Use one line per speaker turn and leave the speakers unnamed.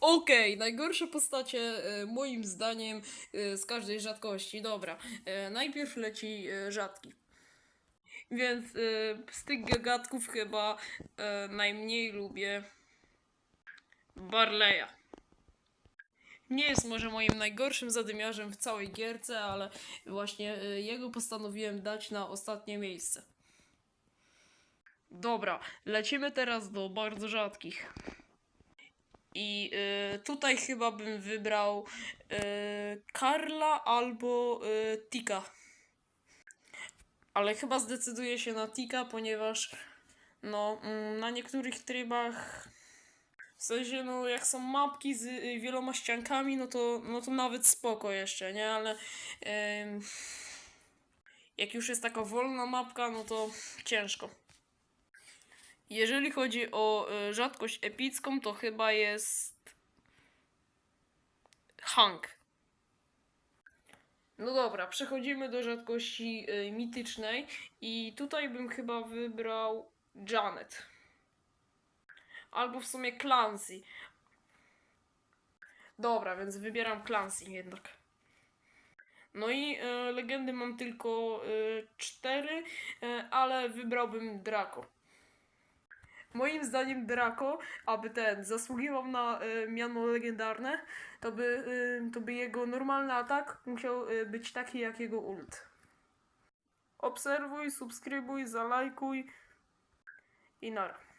Okej, najgorsze postacie e, moim zdaniem e, z każdej rzadkości. Dobra, e, najpierw leci rzadki. Więc z tych gagatków chyba najmniej lubię Barleya. Nie jest może moim najgorszym zadymiarzem w całej gierce, ale właśnie jego postanowiłem dać na ostatnie miejsce. Dobra, lecimy teraz do bardzo rzadkich. I y, tutaj chyba bym wybrał y, Karla albo y, Tika. Ale chyba zdecyduję się na Tika, ponieważ no, mm, na niektórych trybach w sensie, no jak są mapki z y, wieloma ściankami, no to, no to nawet spoko jeszcze, nie? Ale ym, jak już jest taka wolna mapka, no to ciężko. Jeżeli chodzi o y, rzadkość epicką, to chyba jest Hank. No dobra, przechodzimy do rzadkości y, mitycznej i tutaj bym chyba wybrał Janet. Albo w sumie Clancy. Dobra, więc wybieram Clancy jednak. No i y, legendy mam tylko cztery, ale wybrałbym Draco. Moim zdaniem Draco, aby ten zasługiwał na y, miano legendarne, to by, y, to by jego normalny atak musiał y, być taki jak jego ult. Obserwuj, subskrybuj, zalajkuj i nara.